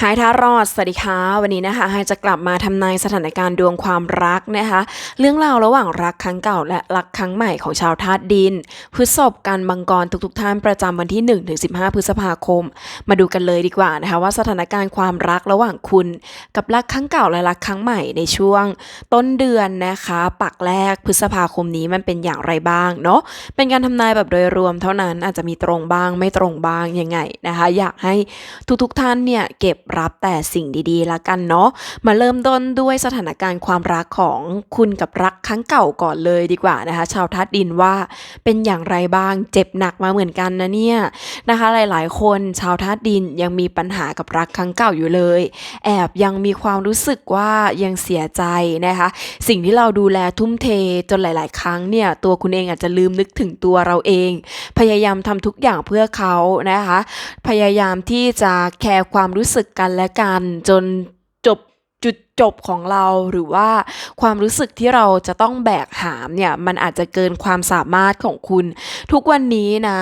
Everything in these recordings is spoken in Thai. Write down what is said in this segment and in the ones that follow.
หายท้ารอด สวัสดีค่ะ วันนี้นะคะไฮจะกลับมาทำนายสถานการณ์ดวงความรักนะคะ เรื่องราวระหว่างรักครั้งเก่าและรักครั้งใหม่ของชาวธาตุดิน พฤษภกันมังกรทุกๆ ท่านประจำวันที่ 1-15 พฤษภาคม มาดูกันเลยดีกว่านะคะว่าสถานการณ์ความรักระหว่างคุณ กับรักครั้งเก่าและรักครั้งใหม่ในช่วง ต้นเดือนนะคะ ปักแรกพฤษภาคมนี้มันเป็นอย่างไรบ้างเนาะ เป็นการทำนายแบบโดยรวมเท่านั้นอาจจะมีตรงบ้างไม่ตรงบ้างยังไงนะคะ อยากให้ทุกๆท่านเนี่ยเก็บรับแต่สิ่งดีๆละกันเนาะมาเริ่มต้นด้วยสถานการณ์ความรักของคุณกับรักครั้งเก่าก่อนเลยดีกว่านะคะ ชาวทัดดินว่าเป็นอย่างไรบ้างเจ็บหนักมาเหมือนกันนะเนี่ยนะคะ หลายๆ คนชาวทัดดินยังมีปัญหากับรักครั้งเก่าอยู่เลย แอบยังมีความรู้สึกว่ายังเสียใจนะคะ สิ่งที่เราดูแลทุ่มเทจนหลาย ๆ ครั้งเนี่ยตัวคุณเองอาจจะลืมนึกถึงตัวเราเอง พยายามทำทุกอย่างเพื่อเขานะคะ พยายามที่จะแคร์ความรู้สึกกันและกันจนจบจุดจบของเราหรือว่าความรู้สึกที่เราจะต้องแบกหามเนี่ย มันอาจจะเกินความสามารถของคุณ ทุกวันนี้นะ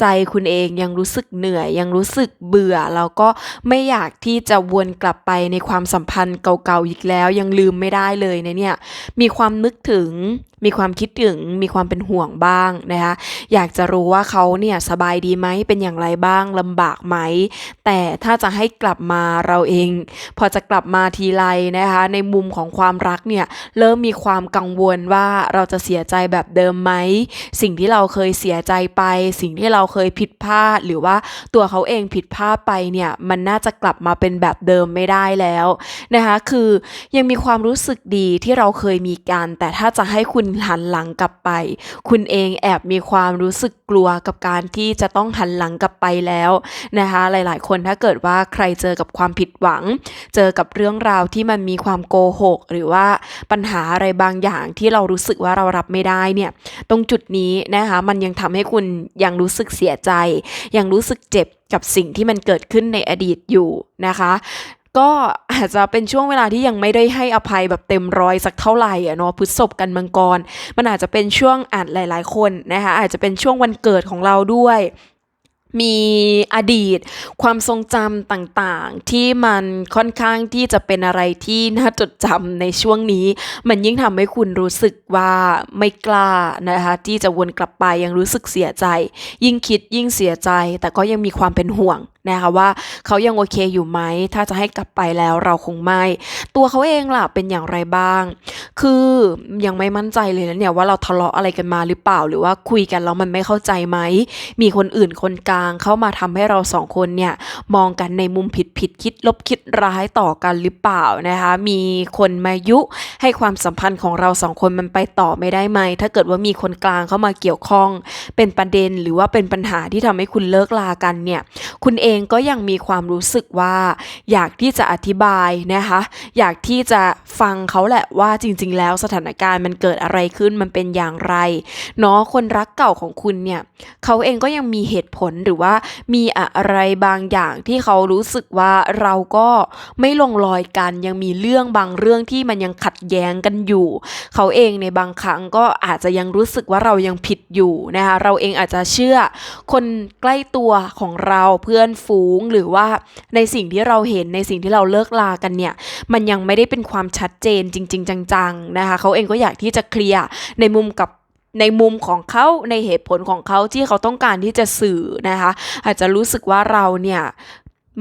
ใจคุณเองยังรู้สึกเหนื่อย ยังรู้สึกเบื่อ แล้วก็ไม่อยากที่จะวนกลับไปในความสัมพันธ์เก่าๆอีกแล้ว ยังลืมไม่ได้เลยนะเนี่ย มีความนึกถึง มีความคิดถึง มีความเป็นห่วงบ้างนะคะ อยากจะรู้ว่าเขาเนี่ยสบายดีไหม เป็นอย่างไรบ้างลำบากไหม แต่ถ้าจะให้กลับมาเราเอง พอจะกลับมาทีไรนะคะ ในมุมของความรักเนี่ยเริ่มมีความกังวลว่าเราจะเสียใจแบบเดิมไหม สิ่งที่เราเคยเสียใจไป สิ่งที่เราเคยผิดพลาด หรือว่าตัวเขาเองผิดพลาดไปเนี่ย มันน่าจะกลับมาเป็นแบบเดิมไม่ได้แล้วนะคะ คือยังมีความรู้สึกดีที่เราเคยมีกัน แต่ถ้าจะให้คุณหันหลังกลับไป คุณเองแอบมีความรู้สึกกลัวกับการที่จะต้องหันหลังกลับไปแล้วนะคะ หลายๆ คนถ้าเกิดว่าใครเจอกับความผิดหวัง เจอกับเรื่องราวที่มันมีความโกหก หรือว่าปัญหาอะไรบางอย่างที่เรารู้สึกว่าเรารับไม่ได้เนี่ย ตรงจุดนี้นะคะมันยังทำให้คุณยังรู้สึกเสียใจ ยังรู้สึกเจ็บกับสิ่งที่มันเกิดขึ้นในอดีตอยู่นะคะ ก็อาจจะเป็นช่วงเวลาที่ยังไม่ได้ให้อภัยแบบเต็มร้อยสักเท่าไหร่อะเนาะพฤษภกันมังกร มันอาจจะเป็นช่วงอาจหลาย ๆ คนนะคะอาจจะเป็นช่วงวันเกิดของเราด้วย มีอดีต ความทรงจำต่างๆ ที่มันค่อนข้างที่จะเป็นอะไรที่น่าจดจำในช่วงนี้ มันยิ่งทำให้คุณรู้สึกว่าไม่กล้านะคะที่จะวนกลับไปยังรู้สึกเสียใจ ยิ่งคิดยิ่งเสียใจ แต่ก็ยังมีความเป็นห่วงนะคะว่าเขายังโอเคอยู่ไหม ถ้าจะให้กลับไปแล้วเราคงไม่ ตัวเขาเองล่ะเป็นอย่างไรบ้าง คือยังไม่มั่นใจเลยนะเนี่ยว่าเราทะเลาะอะไรกันมาหรือเปล่า หรือว่าคุยกันแล้วมันไม่เข้าใจไหม มีคนอื่นคนกลางเข้ามาทำให้เราสองคนเนี่ยมองกันในมุมผิดผิดคิดลบคิดร้ายต่อกันหรือเปล่านะคะ มีคนมายุให้ความสัมพันธ์ของเราสองคนมันไปต่อไม่ได้ไหม ถ้าเกิดว่ามีคนกลางเข้ามาเกี่ยวข้อง เป็นประเด็นหรือว่าเป็นปัญหาที่ทำให้คุณเลิกลากันเนี่ย คุณเองก็ยังมีความรู้สึกว่า อยากที่จะอธิบายนะคะ อยากที่จะฟังเขาแหละว่าจริง ๆ แล้วสถานการณ์มันเกิดอะไรขึ้นมันเป็นอย่างไรเนาะคนรักเก่าของคุณเนี่ยเขาเองก็ยังมีเหตุผลหรือือว่ามีอะไรบางอย่างที่เขารู้สึกว่าเราก็ไม่ลงรอยกันยังมีเรื่องบางเรื่องที่มันยังขัดแย้งกันอยู่ เขาเองในบางครั้งก็อาจจะยังรู้สึกว่าเรายังผิดอยู่นะคะเราเองอาจจะเชื่อคนใกล้ตัวของเราเพื่อนฝูงหรือว่าในสิ่งที่เราเห็นในสิ่งที่เราเลิกลากันเนี่ย มันยังไม่ได้เป็นความชัดเจนจริง ๆ จังๆนะคะเขาเองก็อยากที่จะเคลียร์ในมุมกับ ในมุมของเขาในเหตุผลของเขาที่เขาต้องการที่จะสื่อนะคะ อาจจะรู้สึกว่าเราเนี่ย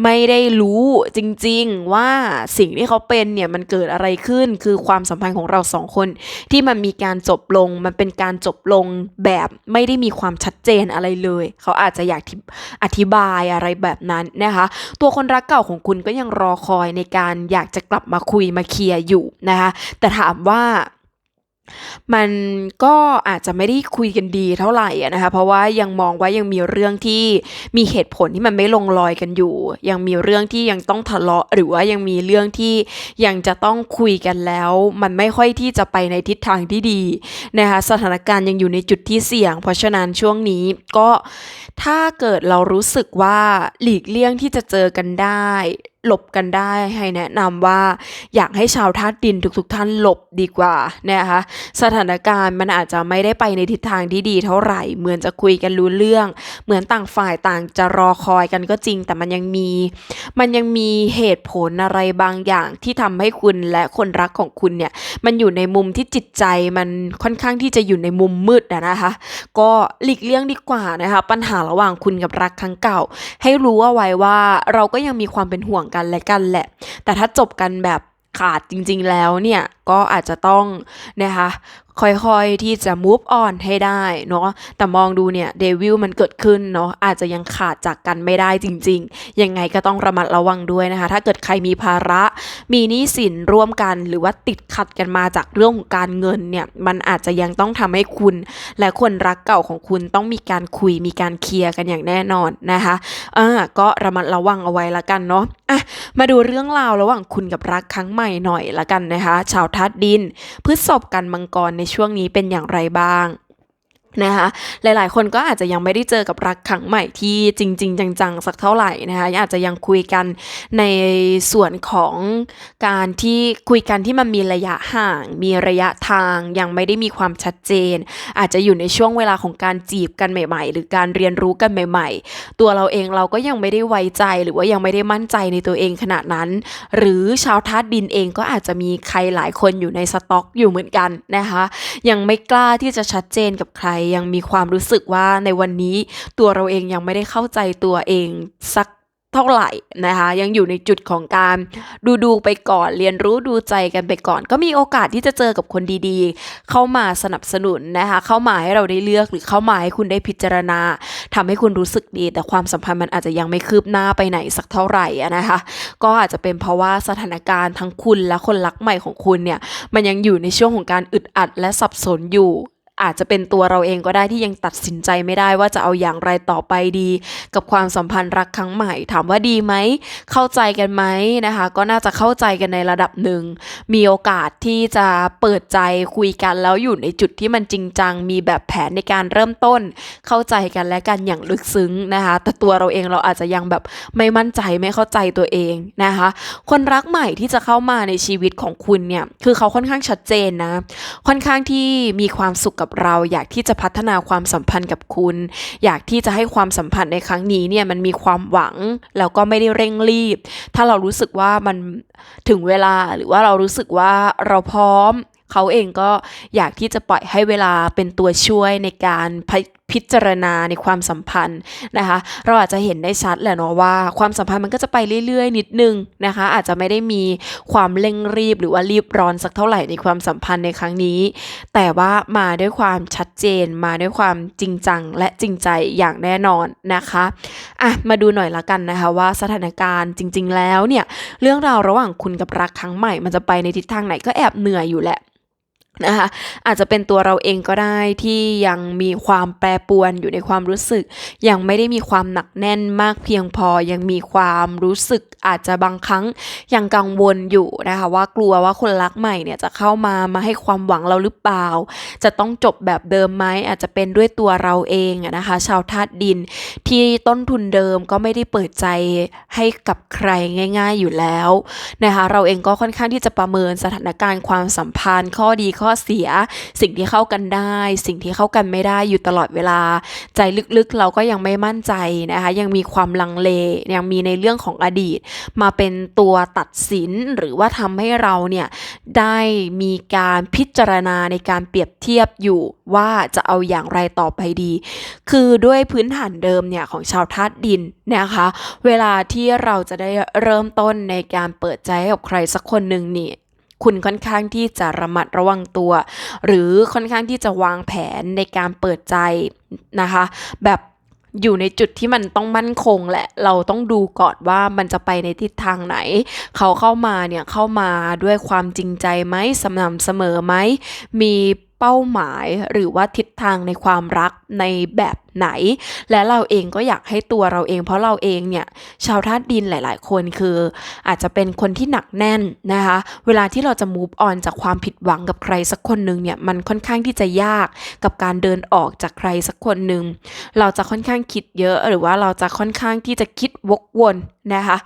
ไม่ได้รู้จริงๆว่าสิ่งที่เขาเป็นเนี่ยมันเกิดอะไรขึ้นคือความสัมพันธ์ของเราสองคน ที่มันมีการจบลงมันเป็นการจบลงแบบไม่ได้มีความชัดเจนอะไรเลย เขาอาจจะอยากอธิบายอะไรแบบนั้นนะคะ ตัวคนรักเก่าของคุณก็ยังรอคอยในการอยากจะกลับมาคุยมาเคลียร์อยู่นะคะแต่ถามว่า มันก็อาจจะไม่ได้คุยกันดีเท่าไหร่นะคะ เพราะว่ายังมองว่ายังมีเรื่องที่มีเหตุผลที่มันไม่ลงรอยกันอยู่ ยังมีเรื่องที่ยังต้องทะเลาะ หรือว่ายังมีเรื่องที่ยังจะต้องคุยกันแล้ว มันไม่ค่อยที่จะไปในทิศทางที่ดีนะคะสถานการณ์ยังอยู่ในจุดที่เสี่ยง เพราะฉะนั้นช่วงนี้ก็ถ้าเกิดเรารู้สึกว่าหลีกเลี่ยงที่จะเจอกันได้ หลบกันได้ให้แนะนำว่าอยากให้ชาวธาตุดินทุกๆท่านหลบดีกว่านะคะสถานการณ์มันอาจจะไม่ได้ไปในทิศทางที่ดีเท่าไหร่ เหมือนจะคุยกันรู้เรื่อง เหมือนต่างฝ่ายต่างจะรอคอยกันก็จริง แต่มันยังมี มันยังมีเหตุผลอะไรบางอย่างที่ทำให้คุณและคนรักของคุณเนี่ยมันอยู่ในมุมที่จิตใจมันค่อนข้างที่จะอยู่ในมุมมืดอะนะคะ ก็หลีกเลี่ยงดีกว่านะคะปัญหาระหว่างคุณกับรักครั้งเก่า ให้รู้เอาไว้ว่าเราก็ยังมีความเป็นห่วงกันและกันแหละ แต่ถ้าจบกันแบบขาดจริงๆแล้วเนี่ยก็อาจจะต้องนะคะค่อยๆที่จะ move on ให้ได้เนาะ แต่มองดูเนี่ยเดวิลมันเกิดขึ้นเนาะอาจจะยังขาดจากกันไม่ได้จริง ๆ ยังไงก็ต้องระมัดระวังด้วยนะคะ ถ้าเกิดใครมีภาระ มีหนี้สินร่วมกัน หรือว่าติดขัดกันมาจากเรื่องของการเงินเนี่ย มันอาจจะยังต้องทำให้คุณ และคนรักเก่าของคุณต้องมีการคุยมีการเคลียร์กันอย่างแน่นอนนะคะอ่าก็ระมัดระวังเอาไว้ละกันเนาะอะมาดูเรื่องราวระหว่างคุณกับรักครั้งใหม่หน่อยละกันนะคะ ชาวธาตุดินพฤษภกันมังกรในช่วงนี้เป็นอย่างไรบ้าง นะคะหลายๆ คนก็อาจจะยังไม่ได้เจอกับรักครั้งใหม่ที่จริง ๆ จังๆ สักเท่าไหร่นะคะอาจจะยังคุยกันในส่วนของการที่คุยกันที่มันมีระยะห่าง มีระยะทางยังไม่ได้มีความชัดเจน อาจจะอยู่ในช่วงเวลาของการจีบกันใหม่ ๆ หรือการเรียนรู้กันใหม่ ๆ ตัวเราเองเราก็ยังไม่ได้ไว้ใจหรือว่ายังไม่ได้มั่นใจในตัวเองขนาดนั้น หรือชาวธาตุดินเองก็อาจจะมีใครหลายคนอยู่ในสต็อกอยู่เหมือนกันนะคะยังไม่กล้าที่จะชัดเจนกับใครยังมีความรู้สึกว่าในวันนี้ตัวเราเองยังไม่ได้เข้าใจตัวเองสักเท่าไหร่นะคะยังอยู่ในจุดของการดูดูไปก่อนเรียนรู้ดูใจกันไปก่อน ก็มีโอกาสที่จะเจอกับคนดีๆ เข้ามาสนับสนุนนะคะเข้ามาให้เราได้เลือกหรือเข้ามาให้คุณได้พิจารณาทำให้คุณรู้สึกดี แต่ความสัมพันธ์มันอาจจะยังไม่คืบหน้าไปไหนสักเท่าไหร่นะคะก็อาจจะเป็นเพราะว่าสถานการณ์ทั้งคุณและคนรักใหม่ของคุณเนี่ยมันยังอยู่ในช่วงของการอึดอัดและสับสนอยู่ อาจจะเป็นตัวเราเองก็ได้ที่ยังตัดสินใจไม่ได้ว่าจะเอาอย่างไรต่อไปดี กับความสัมพันธ์รักครั้งใหม่ ถามว่าดีไหม เข้าใจกันไหมนะคะ ก็น่าจะเข้าใจกันในระดับหนึ่ง มีโอกาสที่จะเปิดใจคุยกันแล้วอยู่ในจุดที่มันจริงจัง มีแบบแผนในการเริ่มต้น เข้าใจกันและกันอย่างลึกซึ้งนะคะ แต่ตัวเราเองเราอาจจะยังแบบไม่มั่นใจไม่เข้าใจตัวเองนะคะ คนรักใหม่ที่จะเข้ามาในชีวิตของคุณเนี่ย คือเขาค่อนข้างชัดเจนนะ ค่อนข้างที่มีความสุขกับเรา อยากที่จะพัฒนาความสัมพันธ์กับคุณ อยากที่จะให้ความสัมพันธ์ในครั้งนี้เนี่ยมันมีความหวังแล้วก็ไม่ได้เร่งรีบ ถ้าเรารู้สึกว่ามันถึงเวลาหรือว่าเรารู้สึกว่าเราพร้อมเขาเองก็อยากที่จะปล่อยให้เวลาเป็นตัวช่วยในการ พิจารณาในความสัมพันธ์นะคะ เราอาจจะเห็นได้ชัดแหละเนาะว่าความสัมพันธ์มันก็จะไปเรื่อยๆ นิดนึงนะคะ อาจจะไม่ได้มีความเร่งรีบหรือว่ารีบร้อนสักเท่าไหร่ในความสัมพันธ์ในครั้งนี้ แต่ว่ามาด้วยความชัดเจน มาด้วยความจริงจังและจริงใจอย่างแน่นอนนะคะอะมาดูหน่อยละกันนะคะว่าสถานการณ์จริง ๆ แล้วเนี่ยเรื่องราวระหว่างคุณกับรักครั้งใหม่มันจะไปในทิศทางไหนก็แอบเหนื่อยอยู่แหละ นะคะอาจจะเป็นตัวเราเองก็ได้ที่ยังมีความแปรปรวนอยู่ในความรู้สึก ยังไม่ได้มีความหนักแน่นมากเพียงพอยังมีความรู้สึกอาจจะบางครั้งยังกังวลอยู่นะคะว่ากลัวว่าคนรักใหม่เนี่ยจะเข้ามามาให้ความหวังเราหรือเปล่า จะต้องจบแบบเดิมไหมอาจจะเป็นด้วยตัวเราเองนะคะชาวธาตุดินที่ต้นทุนเดิมก็ไม่ได้เปิดใจให้กับใครง่าย ๆอยู่แล้วนะคะเราเองก็ค่อนข้างที่จะประเมินสถานการณ์ความสัมพันธ์ข้อดีข้อเสีย สิ่งที่เข้ากันได้ สิ่งที่เข้ากันไม่ได้อยู่ตลอดเวลา ใจลึกๆเราก็ยังไม่มั่นใจนะคะ ยังมีความลังเลยังมีในเรื่องของอดีต มาเป็นตัวตัดสินหรือว่าทำให้เราเนี่ยได้มีการพิจารณาในการเปรียบเทียบอยู่ว่าจะเอาอย่างไรต่อไปดี คือด้วยพื้นฐานเดิมเนี่ยของชาวธาตุดินนะคะ เวลาที่เราจะได้เริ่มต้นในการเปิดใจกับใครสักคนหนึ่งนี่ คุณค่อนข้างที่จะระมัดระวังตัว หรือค่อนข้างที่จะวางแผนในการเปิดใจนะคะ แบบอยู่ในจุดที่มันต้องมั่นคงแหละ เราต้องดูก่อนว่ามันจะไปในทิศทางไหน เขาเข้ามาเนี่ยเข้ามาด้วยความจริงใจไหมสม่ำเสมอไหม มีเป้าหมายหรือว่าทิศทางในความรักในแบบ ไหน และเราเองก็อยากให้ตัวเราเอง เพราะเราเองเนี่ยชาวธาตุดินหลาย ๆ คนคือ อาจจะเป็นคนที่หนักแน่นนะคะ เวลาที่เราจะ move on จากความผิดหวังกับใครสักคนหนึ่งเนี่ยมันค่อนข้างที่จะยากกับการเดินออกจากใครสักคนหนึ่งเราจะค่อนข้างคิดเยอะหรือว่าเราจะค่อนข้างที่จะคิดวกวนนะคะ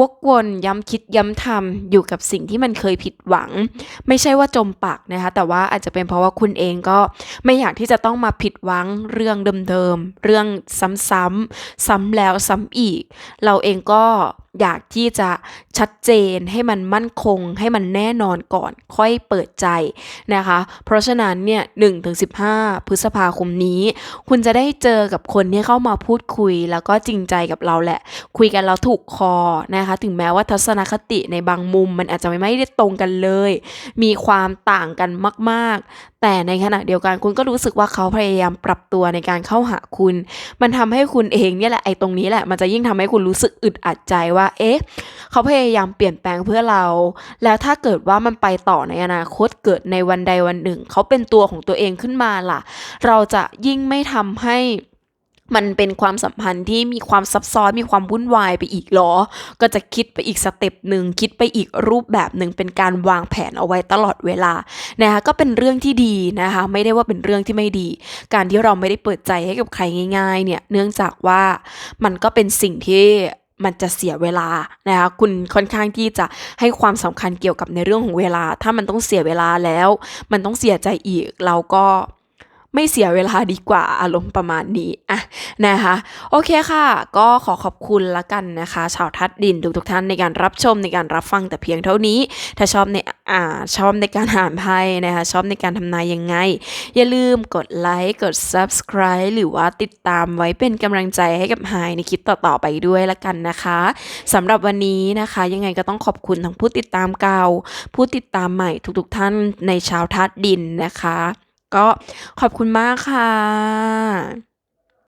วกวนย้ำคิดย้ำทำอยู่กับสิ่งที่มันเคยผิดหวัง ไม่ใช่ว่าจมปักนะคะ แต่ว่าอาจจะเป็นเพราะว่าคุณเองก็ไม่อยากที่จะต้องมาผิดหวังเรื่องเดิมๆเรื่องซ้ำๆซ้ำแล้วซ้ำอีก เราเองก็ อยากที่จะชัดเจนให้มันมั่นคง ให้มันแน่นอนก่อนค่อยเปิดใจนะคะ เพราะฉะนั้นเนี่ย1-15พฤษภาคมนี้ คุณจะได้เจอกับคนที่เข้ามาพูดคุย แล้วก็จริงใจกับเราแหละ คุยกันแล้วถูกคอนะคะ ถึงแม้ว่าทัศนคติในบางมุม มันอาจจะไม่ได้ตรงกันเลย มีความต่างกันมาก ๆ แต่ในขณะเดียวกันคุณก็รู้สึกว่าเขาพยายามปรับตัวในการเข้าหาคุณ มันทำให้คุณเองเนี่ยแหละไอ้ตรงนี้แหละมันจะยิ่งทำให้คุณรู้สึกอึดอัดใจว่าเอ๊ะเขาพยายามเปลี่ยนแปลงเพื่อเรา แล้วถ้าเกิดว่ามันไปต่อในอนาคตเกิดในวันใดวันหนึ่ง เขาเป็นตัวของตัวเองขึ้นมาล่ะ เราจะยิ่งไม่ทำให้มันเป็นความสัมพันธ์ที่มีความซับซ้อนมีความวุ่นวายไปอีกเหรอ ก็จะคิดไปอีกสเต็ปหนึ่งคิดไปอีกรูปแบบหนึ่งเป็นการวางแผนเอาไว้ตลอดเวลานะคะก็เป็นเรื่องที่ดีนะคะไม่ได้ว่าเป็นเรื่องที่ไม่ดี การที่เราไม่ได้เปิดใจให้กับใครง่าย ๆ เนี่ยเนื่องจากว่ามันก็เป็นสิ่งที่ มันจะเสียเวลานะคะคุณค่อนข้างที่จะให้ความสำคัญเกี่ยวกับในเรื่องของเวลา ถ้ามันต้องเสียเวลาแล้ว มันต้องเสียใจอีกเราก็ ไม่เสียเวลาดีกว่าอารมณ์ประมาณนี้อะนะคะโอเคค่ะ ก็ขอขอบคุณละกันนะคะ ชาวทัดดินทุกๆท่านในการรับชมในการรับฟังแต่เพียงเท่านี้ ถ้าชอบในอ่าชอบในการหานไพ่นะคะชอบในการทำนายยังไง อย่าลืมกดไลค์กด subscribe หรือว่าติดตามไว้เป็นกำลังใจให้กับไฮในคลิปต่อๆไปด้วยละกันนะคะสำหรับวันนี้นะคะ ยังไงก็ต้องขอบคุณทั้งผู้ติดตามเก่า ผู้ติดตามใหม่ทุกๆท่านในชาวทัดดินนะคะ ก็ขอบคุณมากค่ะ